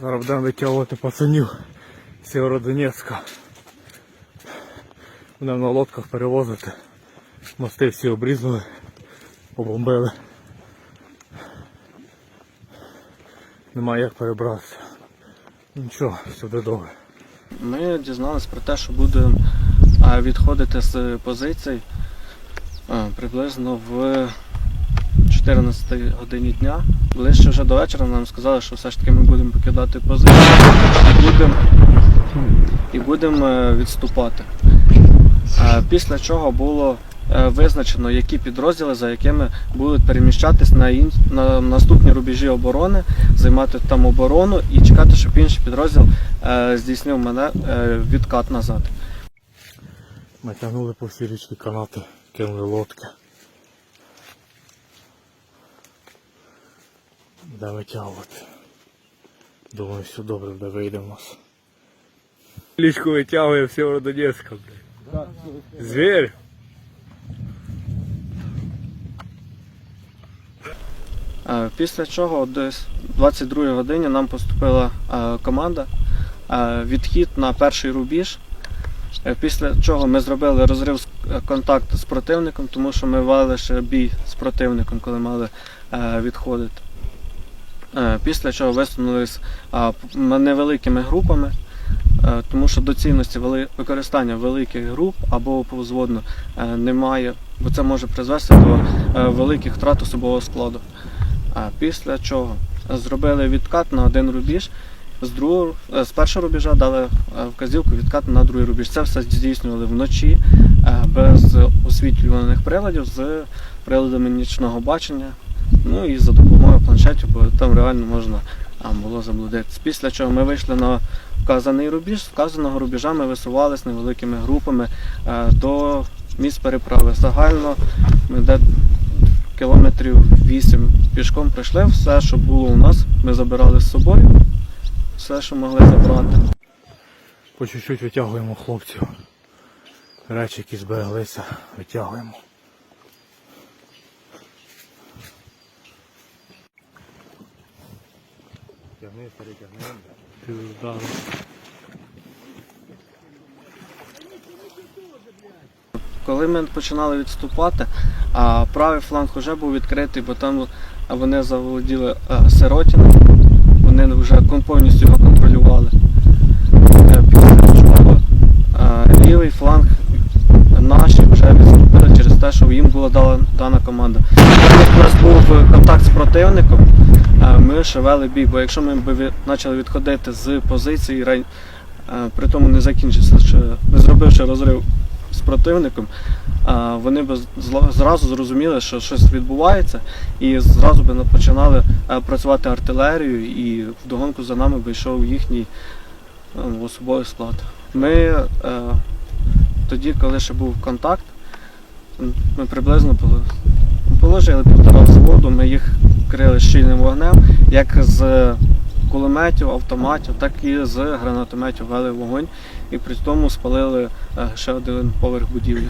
Зараз будемо витягувати пацанів з Сєвєродонецька. Будемо на лодках перевозити. Мости всі обрізали, побомбили. Немає як перебратися. Нічого, все буде добре. Ми дізналися про те, що будемо відходити з позицій приблизно в 14 годині дня. Ближче вже до вечора нам сказали, що все ж таки ми будемо покидати позиції і будемо і будемо е, відступати. Після чого було е, визначено, які підрозділи, за якими будуть переміщатись на, ін... на наступні рубежі оборони, займати там оборону і чекати, щоб інший підрозділ е, здійснив мене е, відкат назад. Натягнули по всій річці канати, кинули лодки. Буде витягувати. Думаю, все добре буде вийде в нас. Витягує в Сєвєродонецька, блядь. Звір. Е, Після чого десь 22 годині нам поступила е, команда е, відхід на перший рубіж. Після чого ми зробили розрив контакту з противником, тому що ми вели ще бій з противником, коли мали відходити. Е, Після чого висунулись невеликими групами, е, тому що доцільності використання великих груп або повзводно е, немає, бо це може призвести до великих втрат особового складу. Після чого зробили відкат на один рубіж, з другого з першого рубежа дали вказівку відкат на другий рубіж. Це все здійснювали вночі без освітлюваних приладів з приладами нічного бачення. Ну і за допомогою планшетів, бо там реально можна а, було заблудитися. Після чого ми вийшли на вказаний рубіж, з вказаного рубежа ми висувалися невеликими групами е, до місць переправи. Загально ми де кілометрів 8 пішком пройшли. Все, що було у нас, ми забирали з собою. Все, що могли забрати. По чуть-чуть витягуємо хлопців. Речі, які збереглися, витягуємо. Тягни, старий, тягни. Коли ми починали відступати, а правий фланг вже був відкритий, бо там вони заволоділи е, Сиротіним, вони вже повністю його те, що їм була дала дана команда. У нас був контакт з противником, е, ми ще вели бій, бо якщо ми б почали відходити з позиції, е, при тому не закінчився, не зробивши розрив з противником, вони б зразу зрозуміли, що щось відбувається, і зразу б починали е, працювати артилерією, і вдогонку за нами би йшов їхній е, особовий склад. Ми е, тоді, коли ще був контакт, ми приблизно пол- положили півтора взводу, ми їх крили щільним вогнем, як з кулеметів, автоматів, так і з гранатометів вели вогонь і при тому спалили е, ще один поверх будівлі.